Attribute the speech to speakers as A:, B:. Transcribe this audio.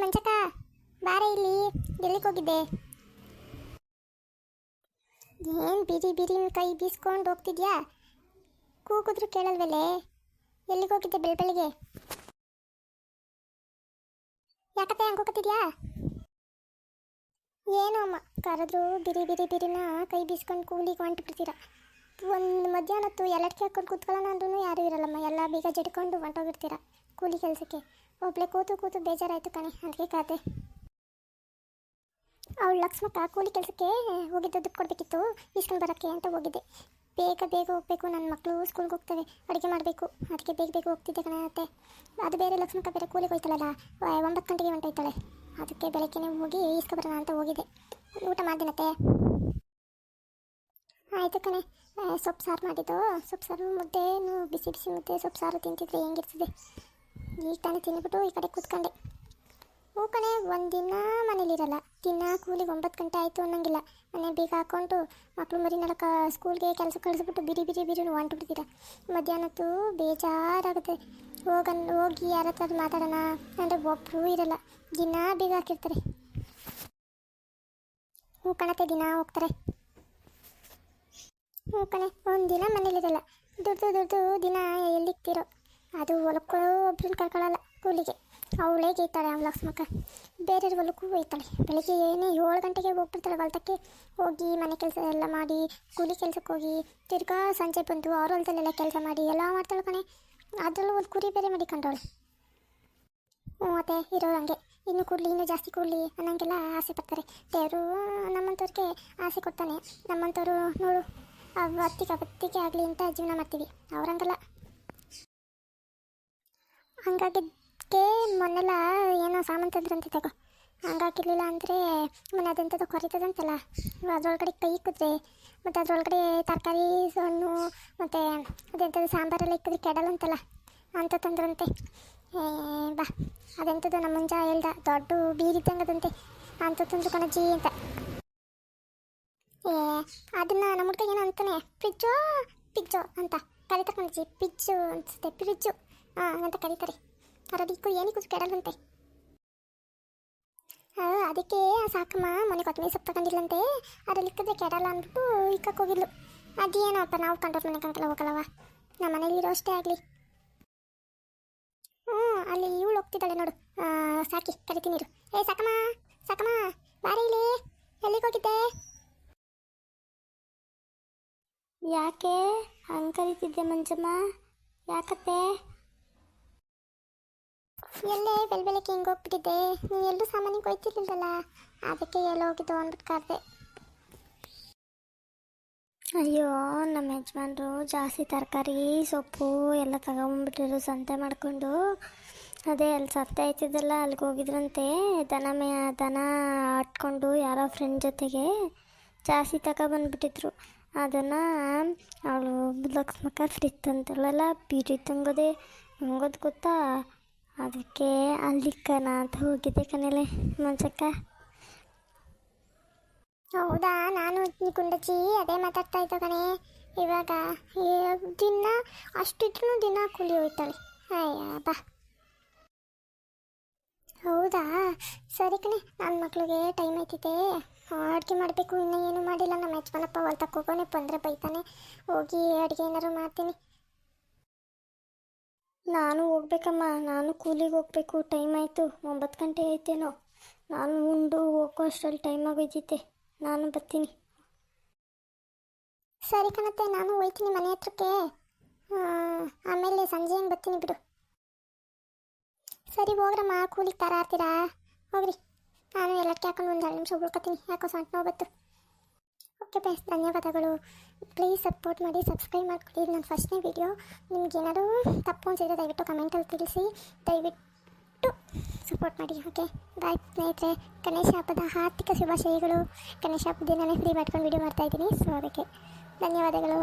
A: ಮಂಚಕ ಬಾರ ಇಲ್ಲಿ, ಎಲ್ಲಿಗೆ ಹೋಗಿದ್ದೆ? ಏನು ಬಿರಿ ಬಿರಿ ಕೈ ಬೀಸ್ಕೊಂಡು ಹೋಗ್ತಿದ್ಯಾ? ಕೂಗಿದ್ರು ಕೇಳಲ್ವಲ್ಲೇ ಎಲ್ಲಿಗೆ ಹೋಗಿದ್ದೆ ಬೆಳ ಬೆಳಿಗ್ಗೆ? ಯಾಕತ್ತೆ ಹಂಗೆ ಹೋಗ್ತಿದ್ಯಾ? ಏನೋ ಅಮ್ಮ, ಕರೆದ್ರು ಬಿರಿ ಬಿರಿ ಬಿರಿನ ಕೈ ಬೀಸ್ಕೊಂಡು ಕೂಲಿಗೆ ಹೊಂಟು ಬಿಡ್ತೀರ ಒಂದು ಮಧ್ಯಾಹ್ನ ಹೊತ್ತು ಎಲ್ಲಟ್ಕೆ ಹಾಕೊಂಡು ಕೂತ್ಕೊಳ್ಳೋಣ ಅಂದ್ರೂ ಯಾರೂ ಇರಲ್ಲಮ್ಮ, ಎಲ್ಲ ಬೀಗ ಜಡ್ಕೊಂಡು ಹೊಂಟೋಗಿರ್ತೀರ. ಕೂಲಿ ಕೆಲಸಕ್ಕೆ. ಒಬ್ಳೆ ಕೂತು ಕೂತು ಬೇಜಾರಾಯಿತು ಕಣೆ ಅದಕ್ಕೆ ಕಾತೆ. ಅವಳು ಲಕ್ಷ್ಮಕ್ಕ ಕೂಲಿ ಕೆಲಸಕ್ಕೆ ಹೋಗಿದ್ದು ದುಡ್ಡು ಕೊಡಬೇಕಿತ್ತು ಇಸ್ಕೊಂಡು ಬರೋಕ್ಕೆ ಅಂತ ಹೋಗಿದ್ದೆ. ಬೇಗ ಬೇಗ ಹೋಗಬೇಕು ನನ್ನ ಮಕ್ಕಳು ಸ್ಕೂಲ್ಗೆ ಹೋಗ್ತವೆ, ಅಡುಗೆ ಮಾಡಬೇಕು. ಅದಕ್ಕೆ ಬೇಗ ಬೇಗ ಹೋಗ್ತಿದ್ದೆ ಕಣೆ ಅತ್ತೆ. ಅದು ಬೇರೆ ಲಕ್ಷ್ಮಕ್ಕ ಬೇರೆ ಕೂಲಿಗೆ ಹೋಯ್ತಾಳಲ್ಲ ಒಂಬತ್ತು ಗಂಟೆಗೆ ಹೊಂಟೋಯ್ತಾಳೆ. ಅದಕ್ಕೆ ಬೆಳಗ್ಗೆ ಹೋಗಿ ಇಸ್ಕೊಬರೋಣ ಅಂತ ಹೋಗಿದ್ದೆ. ಊಟ ಮಾಡ್ದಿನತ್ತೆ ಆಯಿತು ಕಣೆ ಸೊಪ್ಪು ಸಾರು ಮಾಡಿದ್ದು. ಸೊಪ್ಪು ಸಾರು ಮುದ್ದೆ ಬಿಸಿ ಬಿಸಿ ಮುದ್ದೆ, ಸೊಪ್ಪು ಸಾರು ತಿಂತಿದ್ರೆ ಹೆಂಗಿರ್ತದೆ? ಈಗ ತಾನೇ ತಿಂದ್ಬಿಟ್ಟು ಈ ಕಡೆ ಕೂತ್ಕೊಂಡೆ. ಹ್ಞೂ ಕಣೆ ಒಂದಿನ ಮನೇಲಿರಲ್ಲ. ದಿನ ಕೂಲಿ ಒಂಬತ್ತು ಗಂಟೆ ಆಯಿತು ಅನ್ನಂಗಿಲ್ಲ. ಮನೆ ಬೇಗ ಹಾಕ್ಕೊಂಡು ಮಕ್ಕಳು ಮರಿ ನಡಕ ಸ್ಕೂಲ್ಗೆ ಕೆಲಸ ಕಳಿಸ್ಬಿಟ್ಟು ಬಿರಿ ಬಿರಿ ಬಿರಿ ಹೊಂಟು ಬಿಡ್ತೀರ ಮಧ್ಯಾಹ್ನತ್ತು ಬೇಜಾರಾಗುತ್ತೆ. ಹೋಗನ್, ಹೋಗಿ ಯಾರ ಹತ್ರ ಮಾತಾಡೋಣ ಅಂದರೆ ಒಬ್ಬರೂ ಇರಲ್ಲ. ದಿನ ಬೇಗ ಹಾಕಿರ್ತಾರೆ. ಹ್ಞೂ ಕಣತೆ ದಿನ ಹೋಗ್ತಾರೆ. ಹ್ಞೂ ಕಣೆ ಒಂದಿನ ಮನೇಲಿರಲ್ಲ. ದುಡ್ದು ದುಡ್ದು ದಿನ ಎಲ್ಲಿಕ್ತಿರೋ? ಅದು ಹೊಲಕ್ಕೂ ಒಬ್ಬರನ್ನ ಕರ್ಕೊಳ್ಳಲ್ಲ ಕೂಲಿಗೆ. ಅವಳೇ ಗೀತಾಳೆ ಅವ್ಳು ಲಕ್ಷ್ಮಕ್ಕ. ಬೇರೆಯವ್ರ ಹೊಲಕ್ಕೂ ಹೋಯ್ತಾಳೆ. ಬೆಳಿಗ್ಗೆ ಏನೇ ಏಳು ಗಂಟೆಗೆ ಹೋಗ್ಬಿಡ್ತಾಳೆ ಹೊಲದಕ್ಕೆ ಹೋಗಿ ಮನೆ ಕೆಲಸ ಎಲ್ಲ ಮಾಡಿ, ಕೂಲಿ ಕೆಲಸಕ್ಕೆ ಹೋಗಿ, ತಿರ್ಗಾ ಸಂಜೆ ಬಂದು ಅವ್ರ ಹೊಲದಲ್ಲೆಲ್ಲ ಕೆಲಸ ಮಾಡಿ, ಎಲ್ಲ ಮಾಡ್ತಾಳೆ ಕಣೆ. ಅದರಲ್ಲೂ ಒಂದು ಕುರಿ ಬೇರೆ ಮಾಡಿಕೊಂಡವಳೆ. ಹ್ಞೂ ಮತ್ತೆ ಇರೋರು ಹಂಗೆ. ಇನ್ನು ಕೂಡಲಿ ಇನ್ನೂ ಜಾಸ್ತಿ ಕೂಡಲಿ ಅನ್ನೋಂಗೆಲ್ಲ ಆಸೆ ಪಡ್ತಾರೆ. ದೇವರು ನಮ್ಮಂಥವ್ರಿಗೆ ಆಸೆ ಕೊಡ್ತಾನೆ. ನಮ್ಮಂಥವ್ರು ನೋಡು ಅವತ್ತಿಗೆ ಅವತ್ತಿಗೆ ಆಗಲಿ ಅಂತ ಜೀವನ ಮಾಡ್ತೀವಿ. ಅವ್ರಂಗಲ್ಲ. ಹಂಗಾಗಿದ್ದಕ್ಕೆ ಮೊನ್ನೆಲ್ಲ ಏನೋ ಸಾಮಾನು ತಂದ್ರಂತೆ ತಗೋ. ಹಂಗಾಗಿರ್ಲಿಲ್ಲ ಅಂದರೆ ಮೊನ್ನೆ ಅದಂಥದ್ದು ಕೊರಿತದಂತಲ್ಲ. ಅದರೊಳಗಡೆ ಕೈ ಇಕ್ಕಿದ್ರೆ, ಮತ್ತು ಅದರೊಳಗಡೆ ತರಕಾರಿ, ಹಣ್ಣು, ಮತ್ತು ಅದೆಂಥದ್ದು ಸಾಂಬಾರೆಲ್ಲ ಇಕ್ಕಿದ್ರೆ ಕೆಡಲ್ಲಂತಲ್ಲ ಅಂತ ತಂದ್ರಂತೆ. ಬಾ. ಅದೆಂಥದ್ದು ನಮ್ಮ ಮುಂಜ ಹೇಳ್ದ, ದೊಡ್ಡ ಬೀರಿದ್ದಂಗದಂತೆ ಅಂತ ತಂದು ಕಣಜಿ ಅಂತ. ಏ, ಅದನ್ನು ನಮ್ಮ ಹುಡ್ಗ ಏನೋ ಅಂತಾನೆ ಪಿಜ್ಜೋ ಪಿಜ್ಜೋ ಅಂತ. ಕರೀತಾರೆ ಕಣಜಿ ಪಿಜ್ಜು ಅನಿಸುತ್ತೆ ಹಾಂ ಅಂತ ಕರೀತಾರೆ. ಅದಕ್ಕೂ ಏನಿಗೂ ಕೆಡಲ್ವಂತೆ ಹಾಂ ಅದಕ್ಕೆ ಸಾಕಮ್ಮ ಮನೆ ಕೊತ್ತಂಬರಿ ಸೊಪ್ಪು ತಗೊಂಡಿಲ್ಲಂತೆ. ಅದ್ರಲ್ಲಿ ಇಕ್ಕಿದ್ರೆ ಕೆಡಲ್ಲ ಅಂದ್ಬಿಟ್ಟು ಇಕ್ಕಕ್ಕೆ ಹೋಗಿದ್ಲು. ಅದೇನಪ್ಪ, ನಾವು ಕಂಡ್ರೆ ಮನೆ ಕಂಕಲ್ಲ ಹೋಗಲ್ಲವ? ನಮ್ಮ ಮನೇಲಿ ಇರೋ ಅಷ್ಟೇ ಆಗಲಿ. ಹ್ಞೂ, ಅಲ್ಲಿ ಇವಳು ಹೋಗ್ತಿದ್ದಾಳೆ ನೋಡು. ಸಾಕಿ, ಕರಿತೀನಿ ಇರು. ಏ, ಸಾಕಮ್ಮ ಸಾಕಮ್ಮ, ಬಾರಿ ಇಲ್ಲಿ. ಎಲ್ಲಿಗೆ ಹೋಗಿದ್ದೆ?
B: ಯಾಕೆ ಹಂಗೆ ಕರಿತಿದ್ದೆ ಮಂಜಮ್ಮ? ಯಾಕತ್ತೆ?
A: ಎಲ್ಲೇ ಬೆಲ್ ಬೆಳಗ್ಗೆ ಹಿಂಗೆ ಹೋಗ್ಬಿಟ್ಟಿದ್ದೆ ನೀನು ಎಲ್ಲೂ ಸಾಮಾನಿಗೆ ಹೋಯ್ತಿರ್ಲಿಲ್ಲಲ್ಲ? ಅದಕ್ಕೆ ಎಲ್ಲ ಹೋಗಿದ್ದು ಅಂದ್ಬಿಟ್ಟು ಕರೆದೆ.
B: ಅಯ್ಯೋ ನಮ್ಮ ಯಜಮಾನ್ರು ಜಾಸ್ತಿ ತರಕಾರಿ, ಸೊಪ್ಪು ಎಲ್ಲ ತಗೊಂಬಂದ್ಬಿಟ್ಟಿರು ಸಂತೆ ಮಾಡಿಕೊಂಡು. ಅದೇ ಅಲ್ಲಿ ಸತ್ತೆ ಆಯ್ತಿದ್ದಲ್ಲ ಅಲ್ಲಿಗೆ ಹೋಗಿದ್ರಂತೆ. ದನ ಮೇ, ದನ ಆಟ್ಕೊಂಡು ಯಾರೋ ಫ್ರೆಂಡ್ ಜೊತೆಗೆ ಜಾಸ್ತಿ ತಗೊಬಂದ್ಬಿಟ್ಟಿದ್ರು ಅದನ್ನು ಅವಳು ಲಕ್ಷ್ಮಕ್ಕ ಫ್ರಿಜ್ ತಂತಲ್ಲ ಬೀರಿ ತಂಗೋದೆ ನಂಗೋದು ಗೊತ್ತಾ? ಅದಕ್ಕೆ ಅಲ್ಲಿಕ್ಕ ಅಂತ ಹೋಗಿದ್ದೆ ಕಣಲೆ ಮಂಚಕ್ಕ
A: ಹೌದಾ? ನಾನು ಕುಂಡಚಿ ಅದೇ ಮಾತಾಡ್ತಾ ಇದ್ದ ಕಣೆ. ಇವಾಗ ದಿನ ಅಷ್ಟಿದ್ರು ದಿನ ಕೂಲಿ ಹೋಯ್ತಾಳೆ ಅಯ್ಯ ಬಾ. ಹೌದಾ? ಸರಿ ಕಣೆ ನನ್ನ ಮಕ್ಳಿಗೆ ಟೈಮ್ ಆಯ್ತಿದೆ ಅಡುಗೆ ಮಾಡಬೇಕು, ಇನ್ನೂ ಏನೂ ಮಾಡಿಲ್ಲ. ನಮ್ಮ ಯಜಮಾನಪ್ಪ ಹೊಲ್ತಕ್ಕೆ ಹೋಗೋನೆ ಬಂದರೆ ಬೈತಾನೆ. ಹೋಗಿ ಅಡುಗೆ ಏನಾರು ಮಾಡ್ತೀನಿ.
B: ನಾನು ಹೋಗ್ಬೇಕಮ್ಮ, ನಾನು ಕೂಲಿಗೆ ಹೋಗ್ಬೇಕು ಟೈಮ್ ಆಯಿತು, ಒಂಬತ್ತು ಗಂಟೆ ಆಯ್ತೇನೋ. ನಾನು ಉಂಡು ಹೋಗೋ ಅಷ್ಟರಲ್ಲಿ ಟೈಮ್ ಆಗೋಯ್ತೈತೆ, ನಾನು ಬರ್ತೀನಿ.
A: ಸರಿ ಕಣತ್ತೆ, ನಾನು ಹೋಯ್ತೀನಿ ಮನೆ ಹತ್ರಕ್ಕೆ. ಆಮೇಲೆ ಸಂಜೆ ಹಂಗೆ ಬರ್ತೀನಿ ಬಿಡು. ಸರಿ ಹೋಗ್ರಮ್ಮ, ಕೂಲಿಗೆ ತರ ಆಡ್ತೀರಾ ಹೋಗ್ರಿ. ನಾನು ಎಲ್ಲಕ್ಕೆ ಹಾಕೊಂಡು ಒಂದು ಎರಡು ನಿಮಿಷ ಉಳ್ಕೊತೀನಿ, ಯಾಕೋ ಸೊಂಟ ನೋವು ಬತ್ತು ಓಕೆ ಬೇಸ್ ಧನ್ಯವಾದಗಳು. ಪ್ಲೀಸ್ ಸಪೋರ್ಟ್ ಮಾಡಿ ಸಬ್ಸ್ಕ್ರೈಬ್ ಮಾಡ್ಕೊಳ್ಳಿ ಇದು ನನ್ನ ಫಸ್ಟ್ನೇ ವಿಡಿಯೋ ನಿಮ್ಗೆ ಏನಾದರೂ ತಪ್ಪು ಅನ್ಸಿದ್ರೆ ದಯವಿಟ್ಟು ಕಮೆಂಟಲ್ಲಿ ತಿಳಿಸಿ. ದಯವಿಟ್ಟು ಸಪೋರ್ಟ್ ಮಾಡಿ ಓಕೆ ಬಾಯ್ ಸ್ನೇಹಿತರೆ. ಗಣೇಶ ಹಬ್ಬದ ಆರ್ಥಿಕ ಶುಭಾಶಯಗಳು. ಗಣೇಶ ಹಬ್ಬದ ಫ್ರೀ ಮಾಡ್ಕೊಂಡು ವಿಡಿಯೋ ಮಾಡ್ತಾಯಿದ್ದೀನಿ ಸೊ ಅದಕ್ಕೆ ಧನ್ಯವಾದಗಳು.